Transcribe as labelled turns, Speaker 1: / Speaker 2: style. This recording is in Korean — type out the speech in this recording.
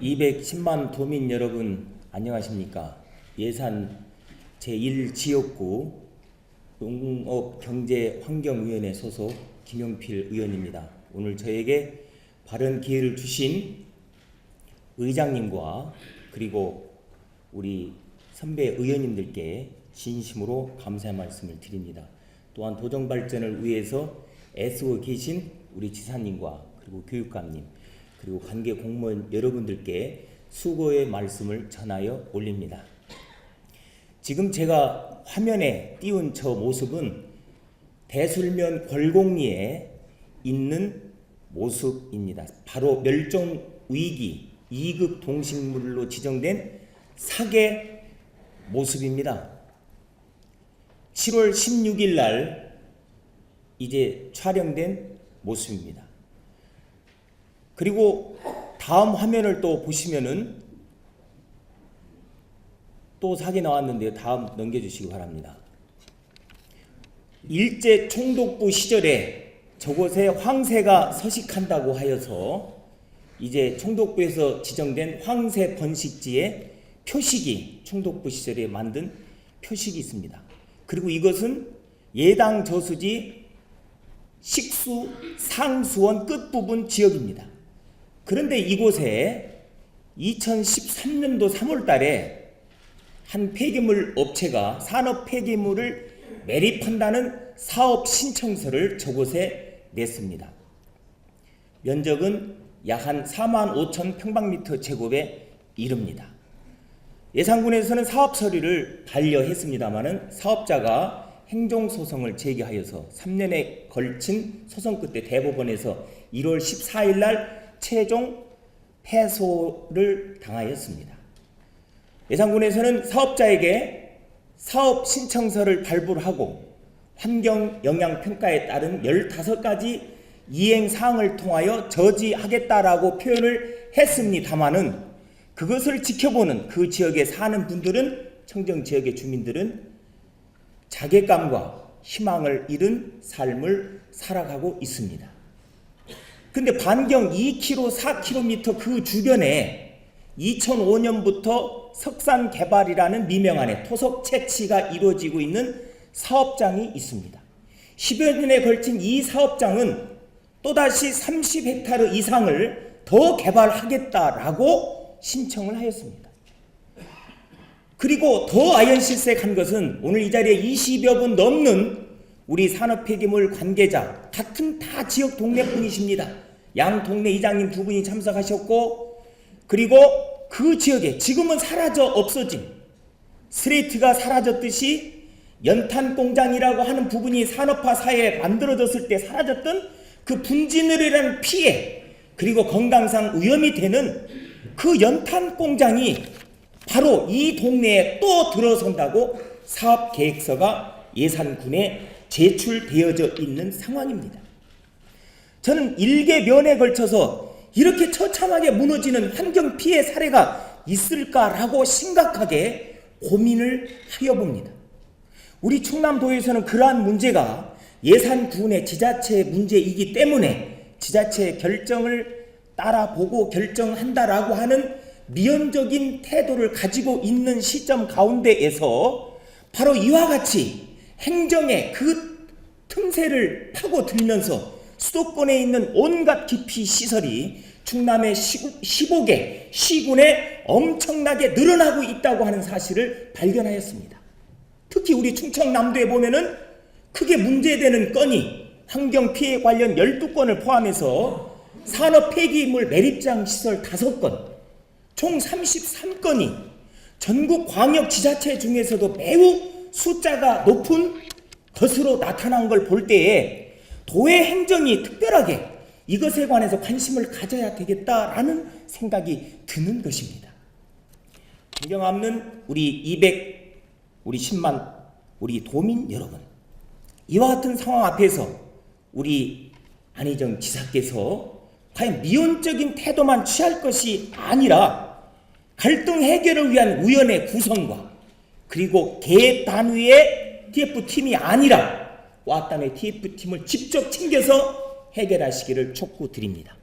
Speaker 1: 210만 도민 여러분 안녕하십니까? 예산 제1지역구 농업경제환경위원회 소속 김용필 의원입니다. 오늘 저에게 바른 기회를 주신 의장님과 그리고 우리 선배 의원님들께 진심으로 감사의 말씀을 드립니다. 또한 도정 발전을 위해서 애쓰고 계신 우리 지사님과 그리고 교육감님 그리고 관계 공무원 여러분들께 수고의 말씀을 전하여 올립니다. 지금 제가 화면에 띄운 저 모습은 대술면 골공리에 있는 모습입니다. 바로 멸종 위기 2급 동식물로 지정된 사계 모습입니다. 7월 16일 날 이제 촬영된 모습입니다. 그리고 다음 화면을 또 보시면은 또 사기 나왔는데요. 다음 넘겨주시기 바랍니다. 일제 총독부 시절에 저곳에 황새가 서식한다고 하여서 이제 총독부에서 지정된 황새 번식지에 표식이 총독부 시절에 만든 표식이 있습니다. 그리고 이것은 예당 저수지 식수 상수원 끝부분 지역입니다. 그런데 이곳에 2013년도 3월 달에 한 폐기물 업체가 산업 폐기물을 매립한다는 사업 신청서를 저곳에 냈습니다. 면적은 약 한 4만 5천 평방미터 제곱에 이릅니다. 예산군에서는 사업 처리를 반려했습니다마는 사업자가 행정소송을 제기하여서 3년에 걸친 소송 끝에 대법원에서 1월 14일 날 최종 패소를 당하였습니다. 예산군에서는 사업자에게 사업 신청서를 발부를 하고 환경 영향 평가에 따른 15가지 이행 사항을 통하여 저지하겠다라고 표현을 했습니다마는 그것을 지켜보는 그 지역에 사는 분들은 청정 지역의 주민들은 자괴감과 희망을 잃은 삶을 살아가고 있습니다. 근데 반경 2km, 4km 그 주변에 2005년부터 석산 개발이라는 미명 안에 토속 채취가 이루어지고 있는 사업장이 있습니다. 10여 년에 걸친 이 사업장은 또다시 30헥타르 이상을 더 개발하겠다라고 신청을 하였습니다. 그리고 더 아연실색한 것은 오늘 이 자리에 20여 분 넘는 우리 산업 폐기물 관계자 같은 다 지역 동네 분이십니다. 양 동네 이장님 두 분이 참석하셨고 그리고 그 지역에 지금은 사라져 없어진 스레이트가 사라졌듯이 연탄 공장이라고 하는 부분이 산업화 사회에 만들어졌을 때 사라졌던 그 분진을이라는 피해 그리고 건강상 위험이 되는 그 연탄 공장이 바로 이 동네에 또 들어선다고 사업 계획서가 예산군에 제출되어져 있는 상황입니다. 저는 일개 면에 걸쳐서 이렇게 처참하게 무너지는 환경 피해 사례가 있을까라고 심각하게 고민을 하여 봅니다. 우리 충남도에서는 그러한 문제가 예산군의 지자체 문제이기 때문에 지자체 결정을 따라보고 결정한다라고 하는 미연적인 태도를 가지고 있는 시점 가운데에서 바로 이와 같이 행정의 그 틈새를 파고들면서 수도권에 있는 온갖 기피 시설이 충남의 15개 시군에 엄청나게 늘어나고 있다고 하는 사실을 발견하였습니다. 특히 우리 충청남도에 보면은 크게 문제되는 건이 환경 피해 관련 12건을 포함해서 산업 폐기물 매립장 시설 5건, 총 33건이 전국 광역 지자체 중에서도 매우 숫자가 높은 것으로 나타난 걸 볼 때에 도의 행정이 특별하게 이것에 관해서 관심을 가져야 되겠다라는 생각이 드는 것입니다. 존경하는 우리 200, 우리 10만, 우리 도민 여러분. 이와 같은 상황 앞에서 우리 안희정 지사께서 과연 미온적인 태도만 취할 것이 아니라 갈등 해결을 위한 위원회 구성과 그리고 개 단위의 TF팀이 아니라 와단의 TF팀을 직접 챙겨서 해결하시기를 촉구드립니다.